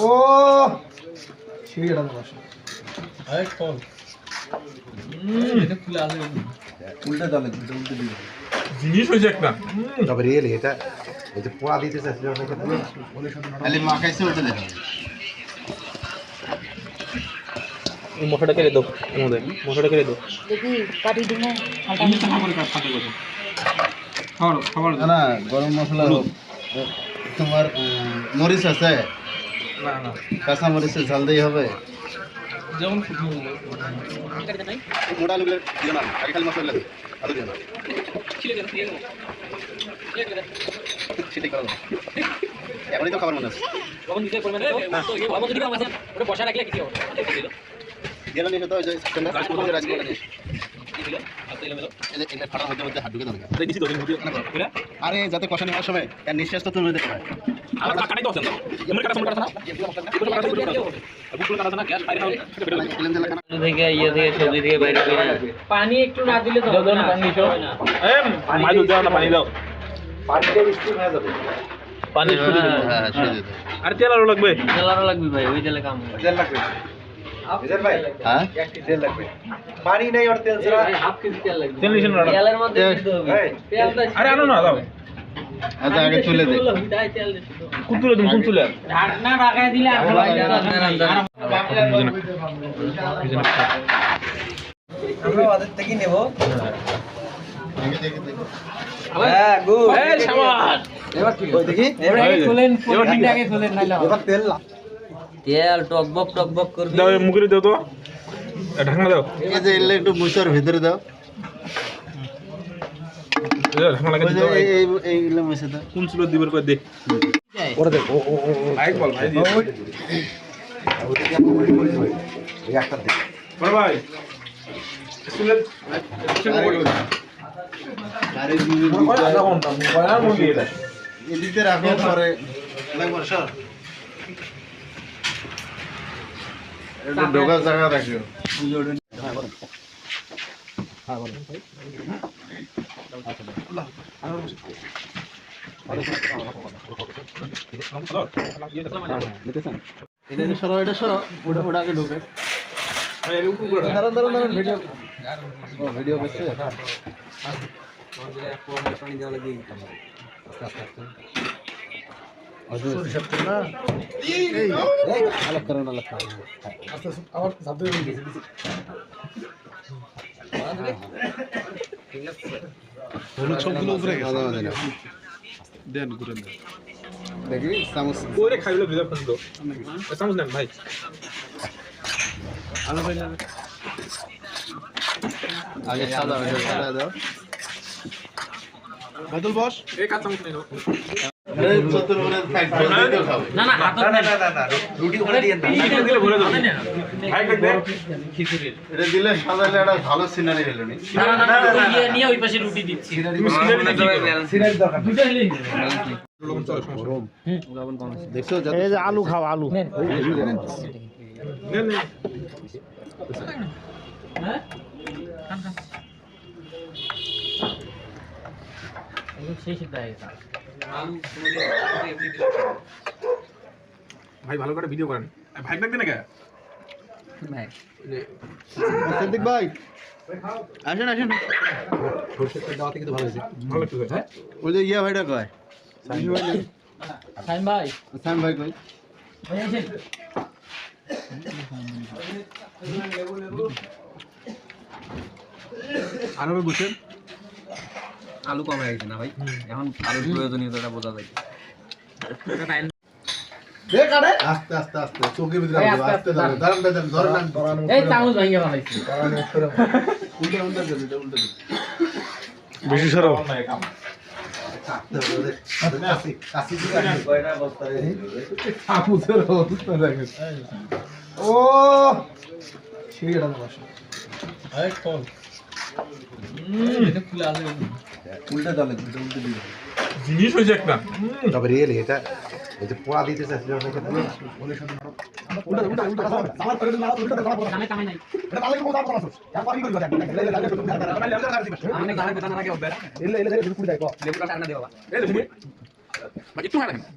ও ছিড়ে বসে উল্টে দলে উল্টে উল্টে দিবে। জিনিস হয়েছে একটা। তবে রিয়েলি এটা এই যে পোড়া দিতে চাইছিল খালি মাখাইছে উল্টে দেখা মশাটা কেড়ে দাও আমাদের মশাটা কেড়ে দাও দেখি কাটি দিব খাবার না না গরম মশলা তোমার মরিচ আছে? না না কাঁচা মরিচের ঝাল দিয়ে হবে? যেমন মোটা আলুগুলো দিও না আগে খালি মশলা দিও আলু দিও না সেটাই করো এখনই তো খাবার মনে আছে। গেল নিয়ে তো। ওই যে স্ট্যান্ডার্ড রাজকুমার। আরে যাতে কষা নেওয়ার সময় তার নিঃশ্বাস তো তুমি দেখতে পায় তেলা ইয়ে পানি একটু না দিলে পানি দাও পানি দাও। হ্যাঁ আর তেল আরও লাগবে? তেলারও লাগবে ভাই ওই তেলে কাম হবে। হ্যাঁ? পানি নেই আর তেল ছাড়া হাফ কেজি তেল লাগবে। তেল নিছেন না তেলের মধ্যে দিতে হবে। আরে আনো না দাও। আচ্ছা আগে তুলে দে তাই তেল দিতে কোন তুলে তুমি কোন তুলে? ঢাকনা ঢাকায় দিলে আর ভালো লাগে না। আমরা ওদের থেকে নেব। দেখে দেখে দেখে হ্যাঁ গুড। এই সামান এবার কি? দেখি এবার খোলেন এবার ঠিক আগে খোলেন নাইলে হবে না। এবার তেল তেল টকবক টকবক করবি দাও মুখে দাও তো ঢাকনা দাও এই যে এলে একটু মুসার ভিতরে দাও এই ঢাকনা লাগে ওই এই এই এইগুলো মুছে দাও কোন ছিল দিবার করে দে ওরে দেখ ও ও ও ভাই বল ভাই ভাই এদিকে রাখো পরে লাগবে সর এটা ঢোকার জায়গা রাখিও এটা সরো এটা সরো ওটা ওটা আগে ঢোকে দাঁড়ান দাঁড়ান দাঁড়ান ভিডিও ও ভিডিও করছে দেন ঘুরে দেন দেখি চামচ ওরে খাইলে ভিজা ফেল দাও চামচ নেন ভাই আলো পাইলে আগে সাদা সাদা দাও। বাদল বস। এই কাঁচা চামচ নেই ভালো সিনারি হলো নিয়ে ওই পাশে রুটি দিচ্ছি। দেখছ আলু খাও আলু নেন নেন হ্যাঁ সেই সিদ্ধ হয়ে গেছে ভাই ভালো করে ভিডিও করেন। ভাই ডাক দেন কে সিদ্দিক ভাই। আসেন আসেন। সরষের তেল দেওয়াতে কিন্তু ভালো হয়েছে। ভালো তো হ্যাঁ? ওই যে ইয়া ভাইটা কয়? সাইম ভাই। সাম ভাই। কই ভাই বুঝছেন আলু কম হয়ে গেছে না ভাই? এখন আলুর প্রয়োজনীয়তাটা বোঝা যায়। আস্তে আস্তে আস্তে চোখের ভিতরে আস্তে দাঁড়ান দাঁড়ান। দাঁড়ান ধরেন এই চামচ ভাঙিয়ে বানাইছি। উল্টে উল্টে দেন এটা উল্টে দেন বেশি সরো কাশি কাশি ও ছিড়ে বসে। উল্টে দলে উল্টে উল্টে দিবে জিনিস হয়েছে একটা তবে রিয়েলি এটা এই যে পোড়া দিতে চাইছিল কামে কামে নাই একটু হয়